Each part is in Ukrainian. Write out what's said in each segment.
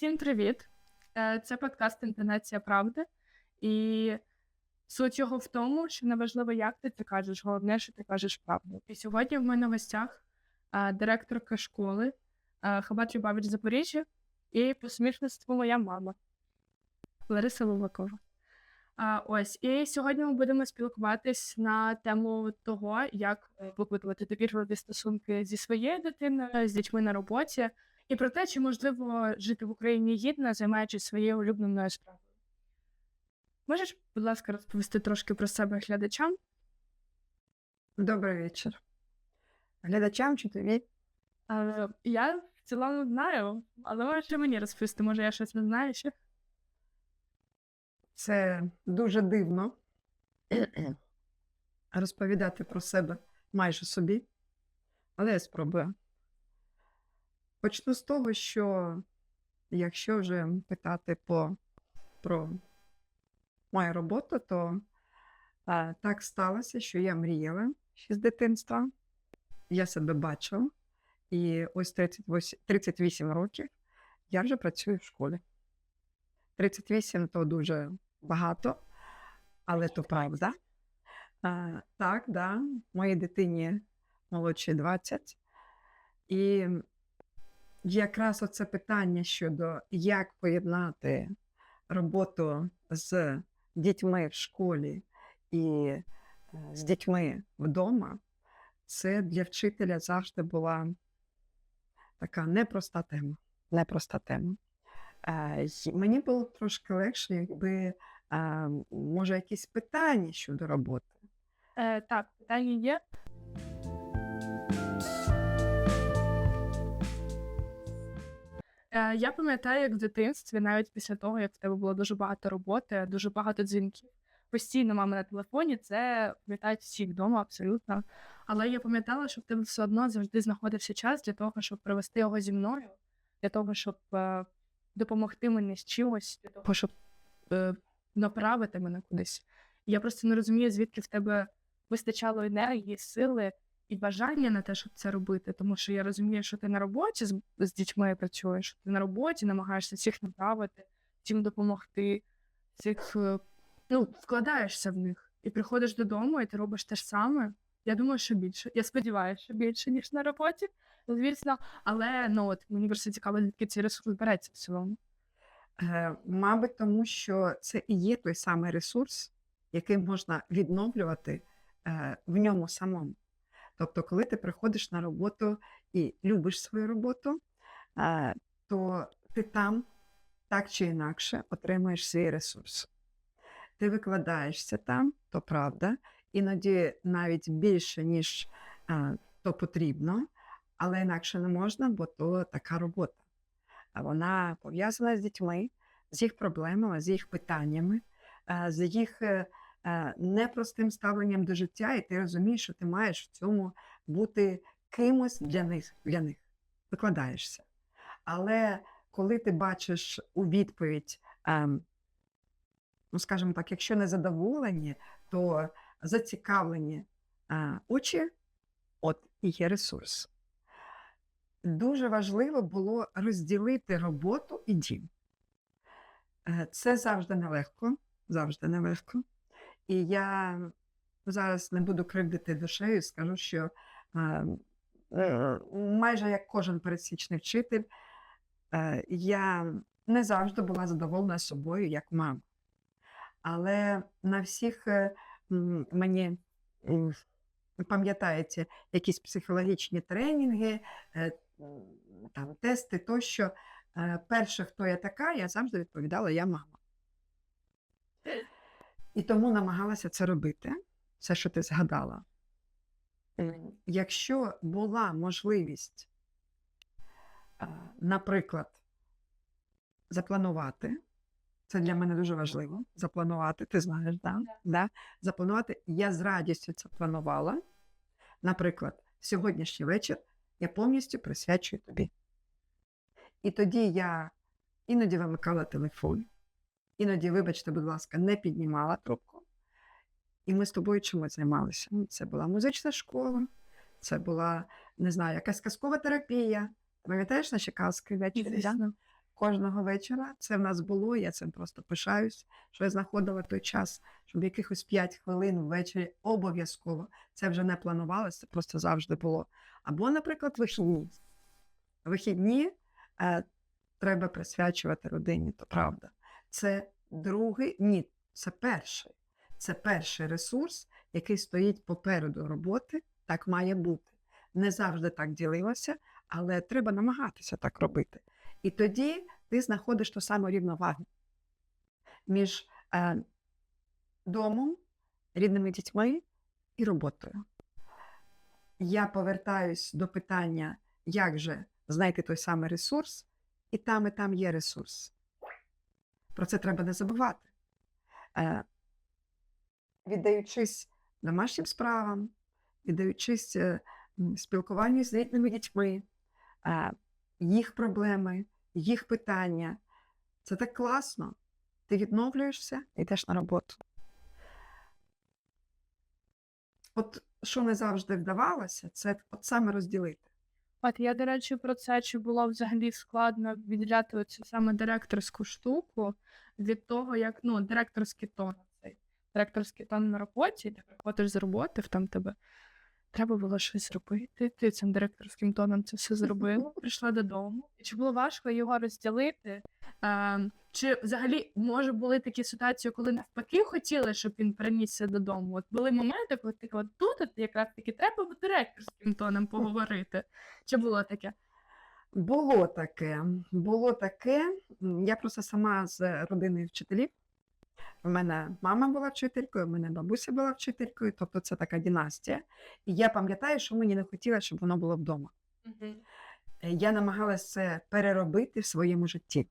Всім привіт! Е, Це подкаст Інтонація правди. І суть його в тому, що неважливо, як ти це кажеш, головне, що ти кажеш правду. І сьогодні в мене в гостях е, директорка школи е, Хабат Любавич Запоріжжя і по сумісництву моя мама Лариса Ловакова. А, ось і сьогодні ми будемо спілкуватись на тему того, як побудувати довірливі стосунки зі своєю дитиною, з дітьми на роботі, і про те, чи можливо жити в Україні гідно, займаючись своєю улюбленою справою. Можеш, будь ласка, розповісти трошки про себе глядачам? Добрий вечір. Глядачам чи тобі? А, я в цілому знаю, але можеш мені розповісти, може я щось не знаю ще. Це дуже дивно розповідати про себе майже собі, але я спробую. Почну з того, що якщо вже питати по, про мою роботу, то а, так сталося, що я мріяла ще з дитинства. Я себе бачила, і ось 38, 38 років я вже працюю в школі. 38 то дуже багато, але то правда. А, так, да, моїй дитині молодші 20. І якраз оце питання щодо як поєднати роботу з дітьми в школі і е, з дітьми вдома, це для вчителя завжди була така непроста тема. Непроста тема. Е, Мені було трошки легше, якби може якісь питання щодо роботи. Е, так, питання є. Я пам'ятаю, як в дитинстві, навіть після того, як в тебе було дуже багато роботи, дуже багато дзвінків. Постійно мама на телефоні, це пам'ятають всі вдома абсолютно. Але я пам'ятала, що в тебе все одно завжди знаходився час для того, щоб провести його зі мною, для того, щоб е, допомогти мені з чимось, для того, щоб е, направити мене кудись. Я просто не розумію, звідки в тебе вистачало енергії, сили і бажання на те, щоб це робити. Тому що я розумію, що ти на роботі з, з дітьми працюєш, ти на роботі намагаєшся всіх направити, всім допомогти, всіх е, ну, вкладаєшся в них. І приходиш додому, і ти робиш те ж саме. Я думаю, що більше. Я сподіваюся, що більше, ніж на роботі, звісно. Але ну от мені просто цікаво, звідки цей ресурс береться в цілому. Е, Мабуть, тому що це і є той самий ресурс, який можна відновлювати е, в ньому самому. Тобто, коли ти приходиш на роботу і любиш свою роботу, то ти там так чи інакше отримуєш свій ресурс. Ти викладаєшся там, то правда, іноді навіть більше, ніж то потрібно, але інакше не можна, бо то така робота. Вона пов'язана з дітьми, з їх проблемами, з їх питаннями, з їх е, непростим ставленням до життя, і ти розумієш, що ти маєш в цьому бути кимось для них, для них. викладаєшся. Але коли ти бачиш у відповідь, ем, ну скажімо так, якщо не задоволені, то зацікавлені е, очі, от і є ресурс дуже важливо було розділити роботу і дім. Е, Це завжди нелегко, завжди нелегко. І я зараз не буду кривдити душею, скажу, що е, майже як кожен пересічний вчитель, е, я не завжди була задоволена собою як мама. Але на всіх е, мені м, пам'ятаєте якісь психологічні тренінги, там, тести тощо. Перше, хто я така, я завжди відповідала, я мама. І тому намагалася це робити, все, що ти згадала. Якщо була можливість, е, наприклад, запланувати, це для мене дуже важливо. Запланувати, ти знаєш, да? Да? Запланувати. Я з радістю це планувала. Наприклад, сьогоднішній вечір я повністю присвячую тобі. І тоді я іноді вимикала телефон, іноді, вибачте, будь ласка, не піднімала трубку. І ми з тобою чимось займалися. Ну, Це була музична школа, це була, не знаю, якась казкова терапія. Пам'ятаєш наші казки ввечері? кожного вечора. Це в нас було. Я цим просто пишаюсь, що я знаходила той час, щоб якихось 5 хвилин ввечері обов'язково. Це вже не планувалося, це просто завжди було. Або, наприклад, вихідні. Вихідні е, треба присвячувати родині, то правда. Це другий, ні, це перший. Це перший ресурс, який стоїть попереду роботи. Так має бути. Не завжди так ділилося, але треба намагатися так робити. І тоді ти знаходиш ту саму рівновагу між е, домом, рідними дітьми і роботою. Я повертаюсь до питання, як же знайти той самий ресурс, і там, і там є ресурс. Про це треба не забувати. Е, віддаючись домашнім справам, віддаючись е, спілкуванню з рідними дітьми, е, їх проблеми, їх питання. Це так класно. Ти відновлюєшся і йдеш на роботу. От що не завжди вдавалося, це от саме розділити. От я, до речі, про це чи було взагалі складно відділяти оцю саме директорську штуку від того, як ну, директорський тон. Цей директорський тон на роботі, ти приходиш з роботи, там тебе треба було щось зробити. Ти цим директорським тоном це все зробила, прийшла додому. І чи було важко його розділити? Е, чи взагалі може були такі ситуації, коли навпаки хотіли, щоб він принісся додому? От були моменти, коли ти от тут от якраз таки треба директорським тоном поговорити. Чи було таке? Було таке. Було таке. Я просто сама з родини вчителів. У мене мама була вчителькою, у мене бабуся була вчителькою, тобто це така династія. І я пам'ятаю, що мені не хотілося, щоб воно було вдома. Е, Я намагалася це переробити в своєму житті.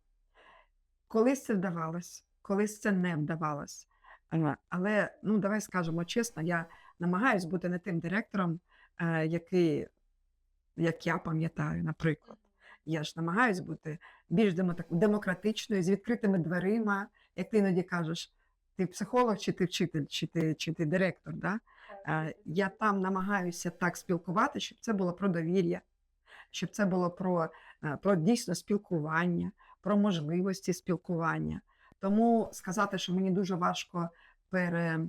Колись це вдавалось, колись це не вдавалось. Е, Але ну, давай скажемо чесно, я намагаюся бути не тим директором, е, який, як я пам'ятаю, наприклад. Я ж намагаюся бути більш демократичною, з відкритими дверима, як ти іноді кажеш, ти психолог, чи ти вчитель, чи ти, чи ти директор. Да? Е, Я там намагаюся так спілкувати, щоб це було про довір'я, щоб це було про, про дійсно спілкування, про можливості спілкування. Тому сказати, що мені дуже важко пере.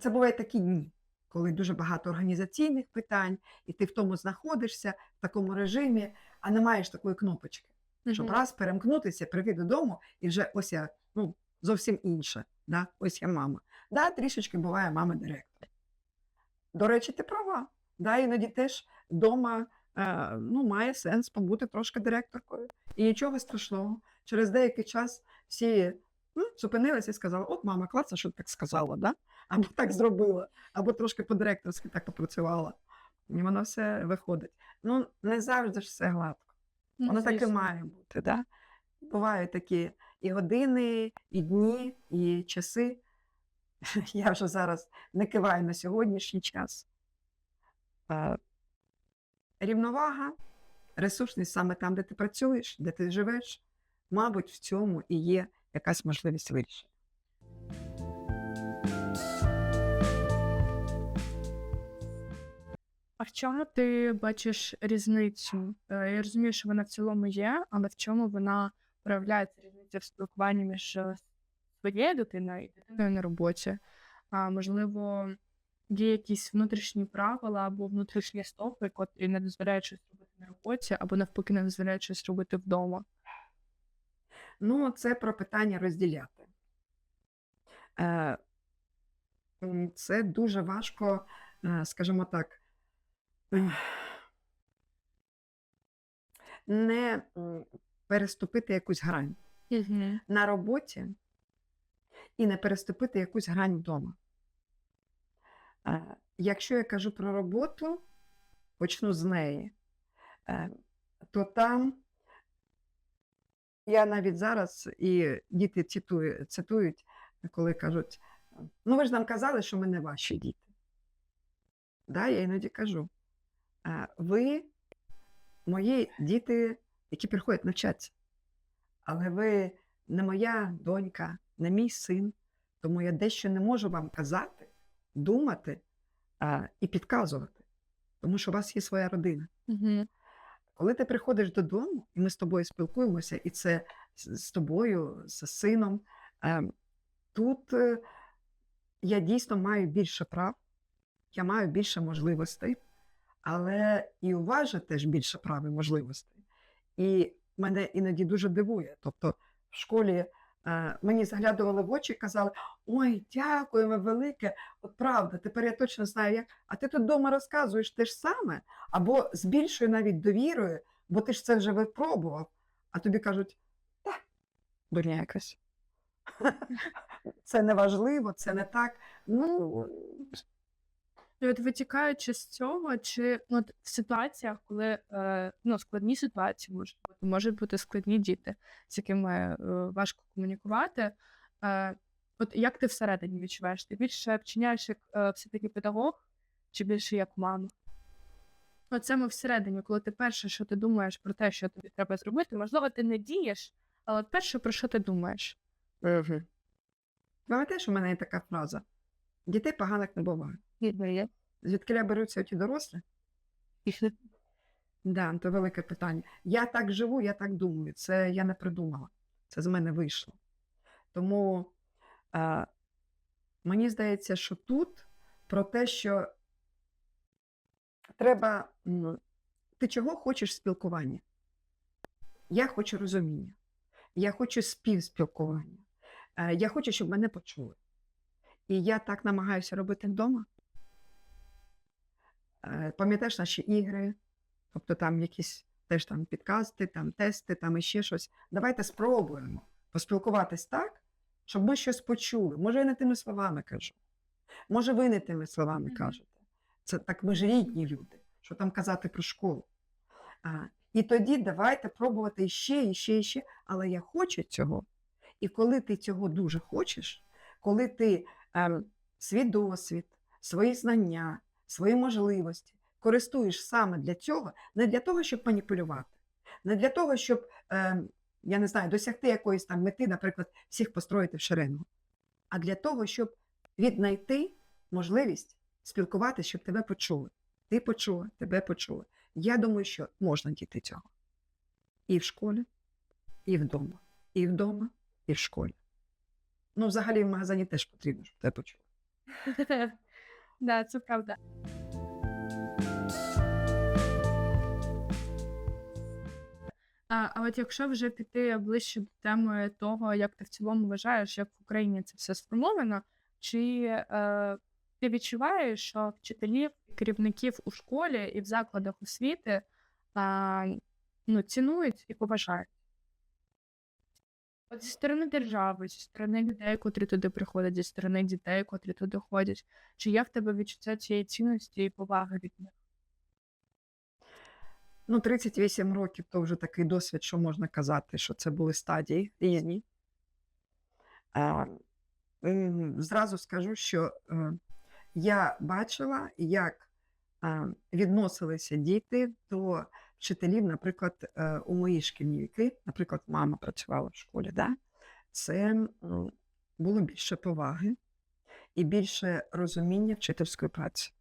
Це бувають такі дні, коли дуже багато організаційних питань, і ти в тому знаходишся, в такому режимі, а не маєш такої кнопочки, щоб Мгм. раз перемкнутися, прийти додому, і вже ось я ну, зовсім інше. Да? Ось я мама. Да, трішечки буває мама директор. До речі, ти права. Да, іноді теж вдома ну, має сенс побути трошки директоркою. І нічого страшного. Через деякий час всі ну, зупинилися і сказали: от мама, класно, що ти так сказала, да? або так зробила, або трошки по-директорськи так попрацювала. І воно все виходить. Ну, не завжди ж все гладко. Ну, Воно так і має бути. Да? Бувають такі і години, і дні, і часи. Я вже зараз не киваю на сьогоднішній час. Рівновага, ресурсність саме там, де ти працюєш, де ти живеш, мабуть, в цьому і є якась можливість вирішення. А в чому ти бачиш різницю? Е, Я розумію, що вона в цілому є, але в чому вона проявляється різниця в спілкуванні між е, своєю дитиною і дитиною на роботі? А можливо, є якісь внутрішні правила або внутрішні стопи, котрі не дозволяють щось робити на роботі, або навпаки не дозволяють щось робити вдома. Ну, це про питання розділяти. Е, Це дуже важко, е, скажімо так, не переступити якусь грань Угу. на роботі і не переступити якусь грань вдома. Якщо я кажу про роботу, почну з неї, е, то там я навіть зараз і діти цитую, цитують, коли кажуть: ну ви ж нам казали, що ми не ваші діти. Да, я іноді кажу, «Е, ви мої діти, які приходять навчатися, але ви не моя донька, не мій син, тому я дещо не можу вам казати, думати а, і підказувати, тому що у вас є своя родина. Угу. Коли ти приходиш додому, і ми з тобою спілкуємося, і це з, тобою, з сином. Ем, Тут е, я дійсно маю більше прав, я маю більше можливостей, але і у вас же теж більше прав і можливостей. І мене іноді дуже дивує. Тобто в школі е, мені заглядували в очі і казали: Ой, дякуємо велике, от правда, тепер я точно знаю, як. А ти тут вдома розказуєш те ж саме, або з більшою навіть довірою, бо ти ж це вже випробував. А тобі кажуть, та, дурня якась. Це не важливо, це не так. Ну, І от витікаючи з цього, чи ну, от в ситуаціях, коли е, ну, складні ситуації можуть можуть бути складні діти, з якими е, важко комунікувати. Е, от як ти всередині відчуваєш? Ти більше вчиняєш як е, все-таки педагог, чи більше як мама? От саме всередині, коли ти перше, що ти думаєш про те, що тобі треба зробити, можливо, ти не дієш, але от перше, про що ти думаєш? Угу. Пам'ятаєш, у мене є така фраза: дітей поганих не буває. Звідки беруться ті дорослі? Да, то велике питання. Я так живу, я так думаю. Це я не придумала. Це з мене вийшло. Тому е, мені здається, що тут про те, що треба. Ти чого хочеш спілкування? Я хочу розуміння. Я хочу співспілкування. Е, Я хочу, щоб мене почули. І я так намагаюся робити вдома. Е, Пам'ятаєш наші ігри, тобто там якісь теж там підкасти, там тести, там іще щось. Давайте спробуємо поспілкуватись так, щоб ми щось почули. Може, я не тими словами кажу. Може, ви не тими словами кажете. Це так ми ж рідні люди, що там казати про школу. А, і тоді давайте пробувати іще, іще, іще. Але я хочу цього. І коли ти цього дуже хочеш, коли ти ем, свій досвід, свої знання, свої можливості користуєш саме для цього, не для того, щоб маніпулювати, не для того, щоб, ем, я не знаю, досягти якоїсь там мети, наприклад, всіх построїти в шеренгу, а для того, щоб віднайти можливість спілкуватися, щоб тебе почули. Ти почула, тебе почули. Я думаю, що можна дійти цього. І в школі, і вдома. І вдома, і в школі. Ну, взагалі, в магазині теж потрібно, щоб тебе почули. Да, це правда. А, от якщо вже піти ближче до теми того, як ти в цілому вважаєш, як в Україні це все сформовано, чи е, ти відчуваєш, що вчителів, керівників у школі і в закладах освіти е, ну, цінують і поважають? От зі сторони держави, зі сторони людей, котрі туди приходять, зі сторони дітей, котрі туди ходять, чи є в тебе відчуття цієї цінності і поваги від них? Ну, 38 років то вже такий досвід, що можна казати, що це були стадії різні. А, зразу скажу, що е, я бачила, як відносилися діти до вчителів, наприклад, е, у мої шкільні віки, наприклад, мама працювала в школі, да? це було більше поваги і більше розуміння вчительської праці.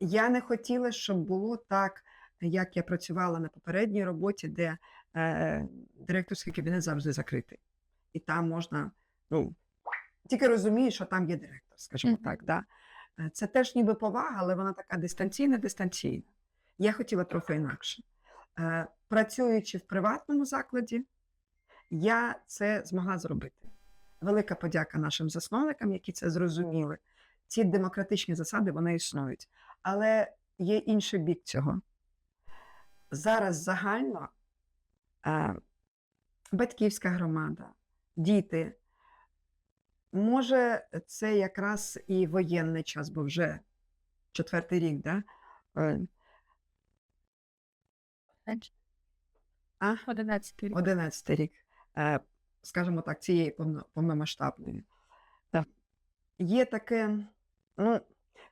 Я не хотіла, щоб було так, як я працювала на попередній роботі, де е, директорський кабінет завжди закритий. І там можна, ну, тільки розумієш, що там є директор, скажімо Мгм. так. Да? Е, Це теж ніби повага, але вона така дистанційна, дистанційна. Я хотіла трохи інакше. Е, Працюючи в приватному закладі, я це змогла зробити. Велика подяка нашим засновникам, які це зрозуміли. Ці демократичні засади вони існують. Але є інший бік цього. Зараз загально е, батьківська громада, діти. Може, це якраз і воєнний час, бо вже четвертий рік, да? Е, а? 11 рік. 11 рік, е, скажімо так, цієї повно- повномасштабної. Так. Є таке, ну,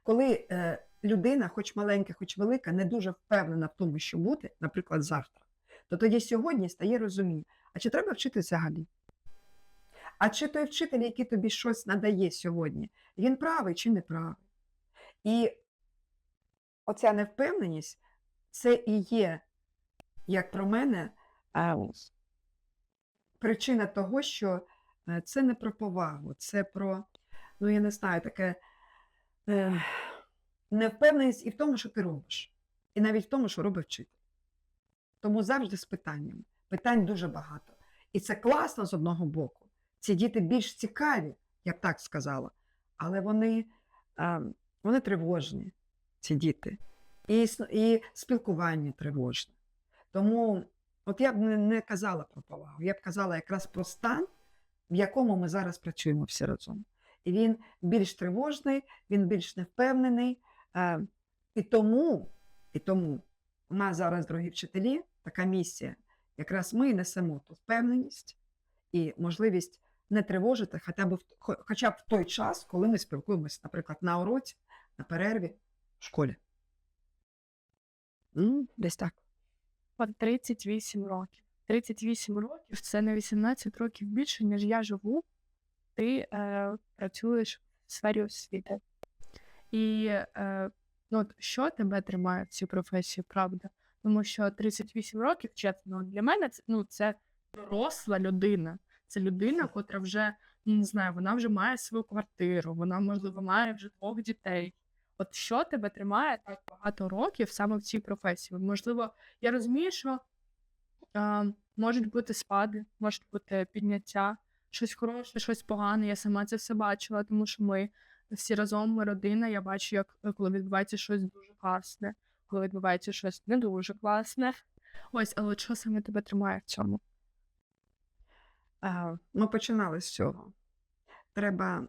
коли е, людина, хоч маленька, хоч велика, не дуже впевнена в тому, що буде, наприклад, завтра, то тоді сьогодні стає розуміння, а чи треба вчити взагалі? А чи той вчитель, який тобі щось надає сьогодні, він правий чи не правий? І оця невпевненість це і є, як про мене, причина того, що е, це не про повагу, це про, ну я не знаю, таке невпевненість і в тому, що ти робиш, і навіть в тому, що робить вчитель. Тому завжди з питаннями. Питань дуже багато. І це класно з одного боку. Ці діти більш цікаві, я б так сказала, але вони, е, вони тривожні, ці діти. І, і спілкування тривожне. Тому от я б не казала про повагу, я б казала якраз про стан, в якому ми зараз працюємо всі разом. І він більш тривожний, він більш невпевнений. Е, і тому, і тому у нас зараз, дорогі вчителі, така місія. Якраз ми несемо ту впевненість і можливість не тривожити хоча б, хоча б в той час, коли ми спілкуємося, наприклад, на уроці, на перерві в школі. Ну, десь так. От 38 років. 38 років це на 18 років більше, ніж я живу. Ти е, працюєш в сфері освіти. І е, ну, от що тебе тримає в цій професії, правда? Тому що 38 років, чесно, для мене це, ну, це доросла людина. Це людина, котра вже ну, не знаю, вона вже має свою квартиру, вона, можливо, має вже двох дітей. От що тебе тримає так багато років саме в цій професії? Можливо, я розумію, що а, можуть бути спади, можуть бути підняття, щось хороше, щось погане. Я сама це все бачила, тому що ми всі разом, ми родина. Я бачу, як е, коли відбувається щось дуже класне, коли відбувається щось не дуже класне. Ось, але що саме тебе тримає в цьому? А, Ми починали з цього. Треба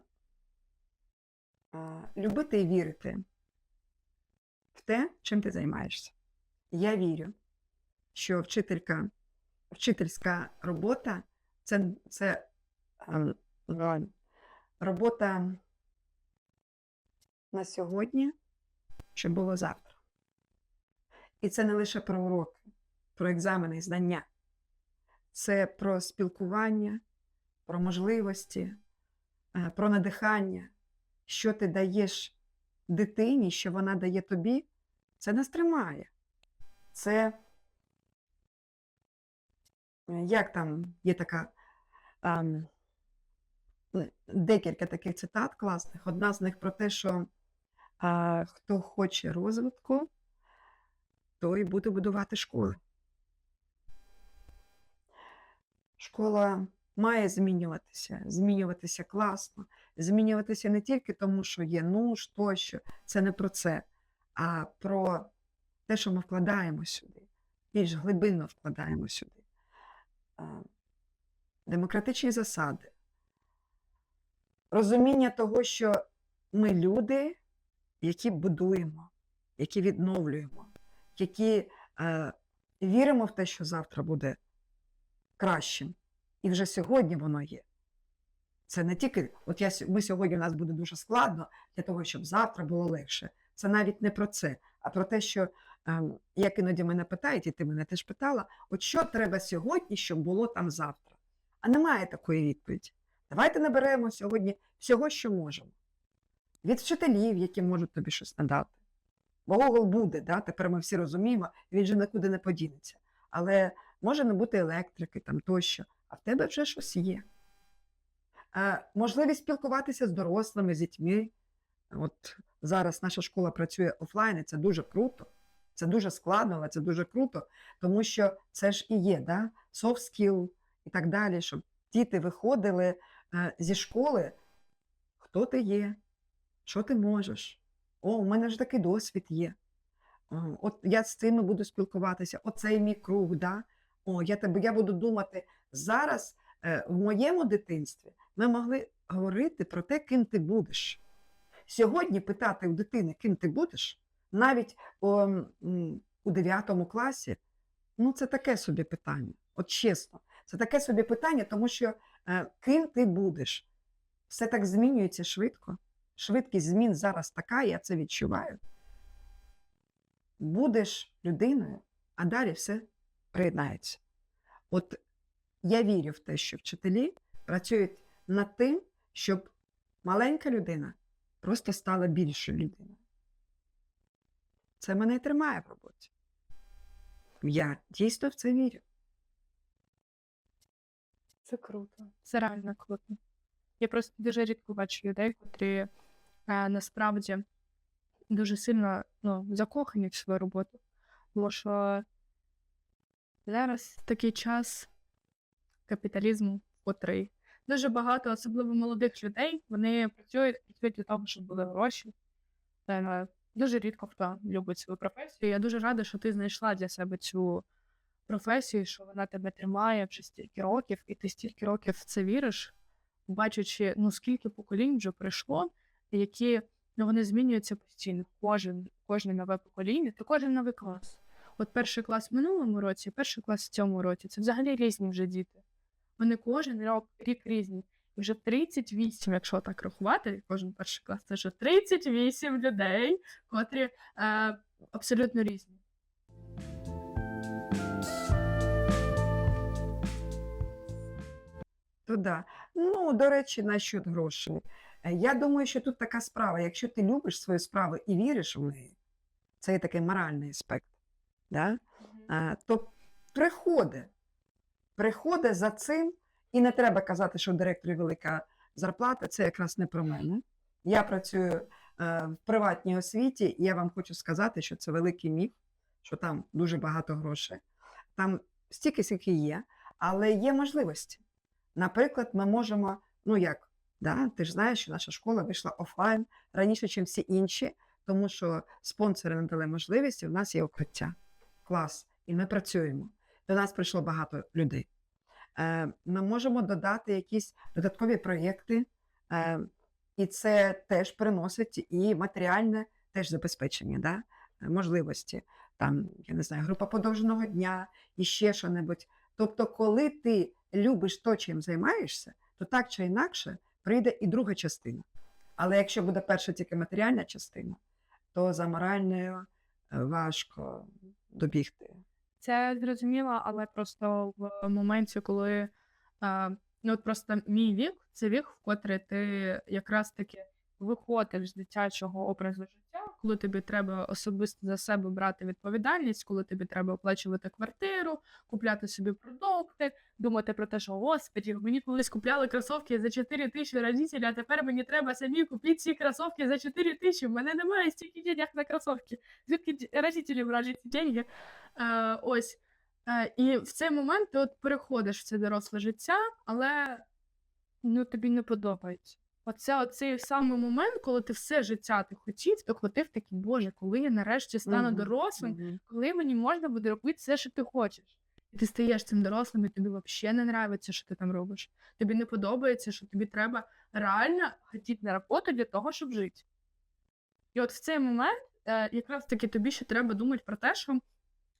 а, любити і вірити в те, чим ти займаєшся. Я вірю, що вчителька, вчительська робота це, це ем, е, робота на сьогодні, що було завтра. І це не лише про уроки, про екзамени і знання. Це про спілкування, про можливості, е, про надихання, що ти даєш дитині, що вона дає тобі, це нас тримає. Це е, як там є така декілька таких цитат класних. Одна з них про те, що е, хто хоче розвитку, той буде будувати школи. Школа має змінюватися, змінюватися класно, змінюватися не тільки тому, що є нуж, тощо, це не про це, а про те, що ми вкладаємо сюди, більш глибинно вкладаємо сюди. Демократичні засади, розуміння того, що ми люди, які будуємо, які відновлюємо, які е, віримо в те, що завтра буде кращим. І вже сьогодні воно є. Це не тільки, от я, ми сьогодні у нас буде дуже складно для того, щоб завтра було легше. Це навіть не про це, а про те, що ем, як іноді мене питають, і ти мене теж питала, от що треба сьогодні, щоб було там завтра. А немає такої відповіді. Давайте наберемо сьогодні всього, що можемо. Від вчителів, які можуть тобі щось надати. Бо Google буде, да? тепер ми всі розуміємо, він же нікуди не подінеться. Але може не бути електрики там тощо, а в тебе вже щось є. Е, можливість спілкуватися з дорослими, з дітьми. От зараз наша школа працює офлайн, і це дуже круто. Це дуже складно, але це дуже круто, тому що це ж і є, да? soft skill і так далі, щоб діти виходили е, зі школи, хто ти є, що ти можеш. О, у мене ж такий досвід є. От я з цими буду спілкуватися, оцей мій круг, да? О, я тебе, я буду думати зараз е, в моєму дитинстві ми могли говорити про те, ким ти будеш. Сьогодні питати у дитини, ким ти будеш, навіть о, у 9 класі, ну це таке собі питання. От чесно, це таке собі питання, тому що е, ким ти будеш? Все так змінюється швидко. Швидкість змін зараз така, я це відчуваю. Будеш людиною, а далі все приєднається. От я вірю в те, що вчителі працюють над тим, щоб маленька людина просто стала більшою людиною. Це мене і тримає в роботі. Я дійсно в це вірю. Це круто. Це реально круто. Я просто дуже рідко бачу людей, котрі насправді дуже сильно ну, закохані в свою роботу. Тому що зараз такий час капіталізму, котрий дуже багато, особливо молодих людей, вони працюють, працюють для того, щоб були гроші. Е, Дуже рідко хто любить свою професію. Я дуже рада, що ти знайшла для себе цю професію, що вона тебе тримає вже стільки років, і ти стільки років в це віриш, бачачи, ну скільки поколінь вже пройшло, які ну, вони змінюються постійно. Кожен, кожне нове покоління, то кожен новий клас. От перший клас в минулому році, перший клас в цьому році це взагалі різні вже діти. Вони кожен рік, рік різні. І вже 38, якщо так рахувати, кожен перший клас це вже 38 людей, котрі е, абсолютно різні. То да. Ну, до речі, насчет грошей. Е, Я думаю, що тут така справа. Якщо ти любиш свою справу і віриш в неї, це є такий моральний аспект. Да? А, то приходить. Приходить за цим, і не треба казати, що у директорів велика зарплата, це якраз не про мене. Я працюю е, в приватній освіті, і я вам хочу сказати, що це великий міф, що там дуже багато грошей. Там стільки, скільки є, але є можливості. Наприклад, ми можемо, ну як, да, ти ж знаєш, що наша школа вийшла офлайн раніше, ніж всі інші, тому що спонсори надали можливість, і в нас є укриття. Клас. І ми працюємо. До нас прийшло багато людей. Е, Ми можемо додати якісь додаткові проєкти, е, і це теж приносить і матеріальне теж забезпечення, да? можливості. Там, я не знаю, група подовженого дня і ще що-небудь. Тобто, коли ти любиш то, чим займаєшся, то так чи інакше прийде і друга частина. Але якщо буде перша тільки матеріальна частина, то за моральною е, важко добігти. Це зрозуміло, але просто в моменті, коли ну от просто мій вік, це вік, в котрий ти якраз таки виходиш з дитячого образу життя, коли тобі треба особисто за себе брати відповідальність, коли тобі треба оплачувати квартиру, купляти собі продукти, думати про те, що господі, мені колись купляли кросовки за 4 тисячі родителі, а тепер мені треба самі купити ці кросовки за 4 тисячі. В мене немає стільки денег на кросовки. Звідки родителі брати ці деньги? Е, ось. Е, і в цей момент ти от переходиш в це доросле життя, але ну, тобі не подобається. Оце оцей самий момент, коли ти все життя ти хотів, ти хотів такий, Боже, коли я нарешті стану дорослим, мгм. коли мені можна буде робити все, що ти хочеш. І ти стаєш цим дорослим, і тобі взагалі не подобається, що ти там робиш. Тобі не подобається, що тобі треба реально хотіти на роботу для того, щоб жити. І от в цей момент е, якраз таки тобі ще треба думати про те, що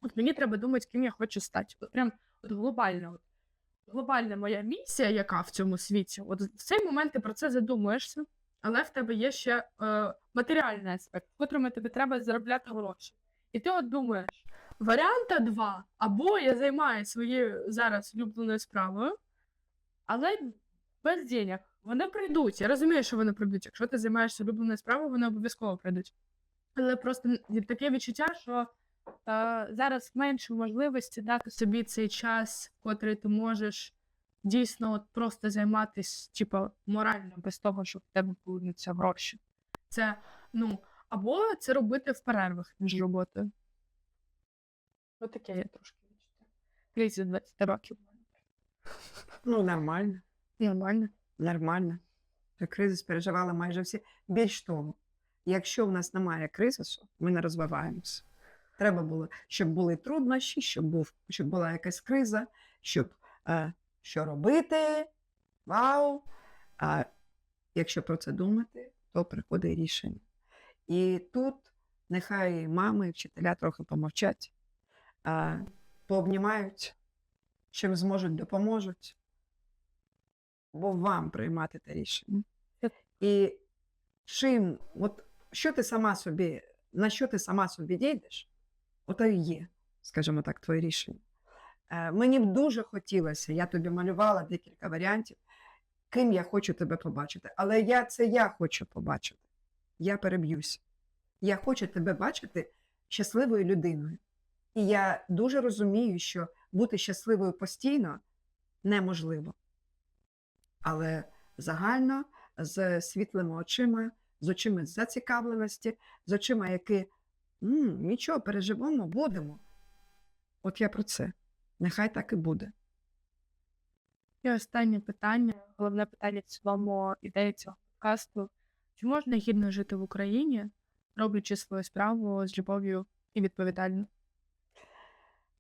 от мені треба думати, ким я хочу стати. От прям от глобально. Глобальна моя місія, яка в цьому світі, от в цей момент ти про це задумуєшся, але в тебе є ще е, матеріальний аспект, в котрому тобі треба заробляти гроші. І ти от думаєш, варіанта два, або я займаюся своєю зараз улюбленою справою, але без денег. Вони прийдуть. Я розумію, що вони прийдуть. Якщо ти займаєшся улюбленою справою, вони обов'язково прийдуть. Але просто таке відчуття, що зараз менше можливості дати собі цей час, котрий ти можеш дійсно от просто займатися, типу, морально, без того, щоб в тебе повернуться гроші. Це, ну, або це робити в перервах між роботою. Отаке я трошки відчуття. Кризис 20 років. Ну, нормально. Нормально. Нормально. Кризис переживали майже всі. Більш того, якщо в нас немає кризису, ми не розвиваємося. Треба було, щоб були труднощі, щоб, був, щоб була якась криза, щоб е, що робити. Вау! А якщо про це думати, то приходить рішення. І тут нехай мами, вчителя трохи помовчать, а, пообнімають, чим зможуть, допоможуть бо вам приймати те рішення. І чим, от що ти сама собі, на що ти сама собі дійдеш, ото і є, скажімо так, твоє рішення. Е, мені б дуже хотілося, я тобі малювала декілька варіантів, ким я хочу тебе побачити. Але я це я хочу побачити. Я переб'юся. Я хочу тебе бачити щасливою людиною. І я дуже розумію, що бути щасливою постійно неможливо. але загально з світлими очима, з очима зацікавленості, з очима, які «М, нічого, переживемо, будемо. От я про це. Нехай так і буде. І останнє питання, головне питання в цілому ідеї цього подкасту. Чи можна гідно жити в Україні, роблячи свою справу з любов'ю і відповідально?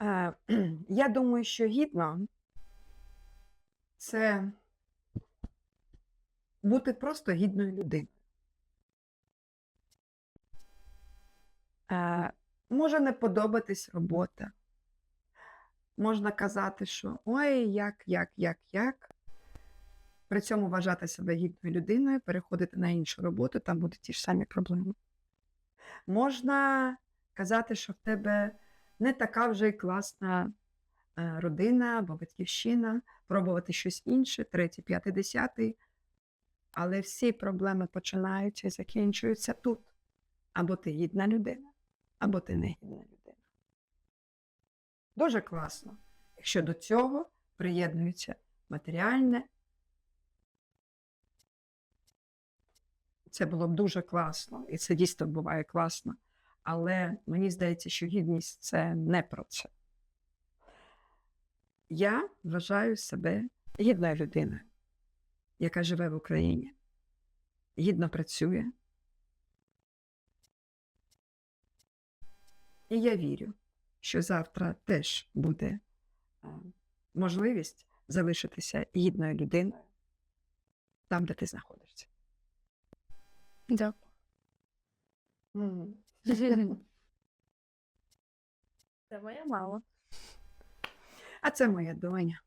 Е, Я думаю, що гідно це бути просто гідною людиною. Може не подобатись робота. Можна казати, що ой, як, як, як, як. При цьому вважати себе гідною людиною, переходити на іншу роботу, там будуть ті ж самі проблеми. Можна казати, що в тебе не така вже й класна е, родина або батьківщина, пробувати щось інше, третє, п'яте, десяте. Але всі проблеми починаються і закінчуються тут. Або ти гідна людина, або ти не гідна людина. Дуже класно, якщо до цього приєднується матеріальне. Це було б дуже класно, і це дійсно буває класно. Але мені здається, що гідність це не про це. Я вважаю себе гідною людиною, яка живе в Україні, гідно працює. І я вірю, що завтра теж буде можливість залишитися гідною людиною там, де ти знаходишся. Дякую. Це моя мама. А це моя доня.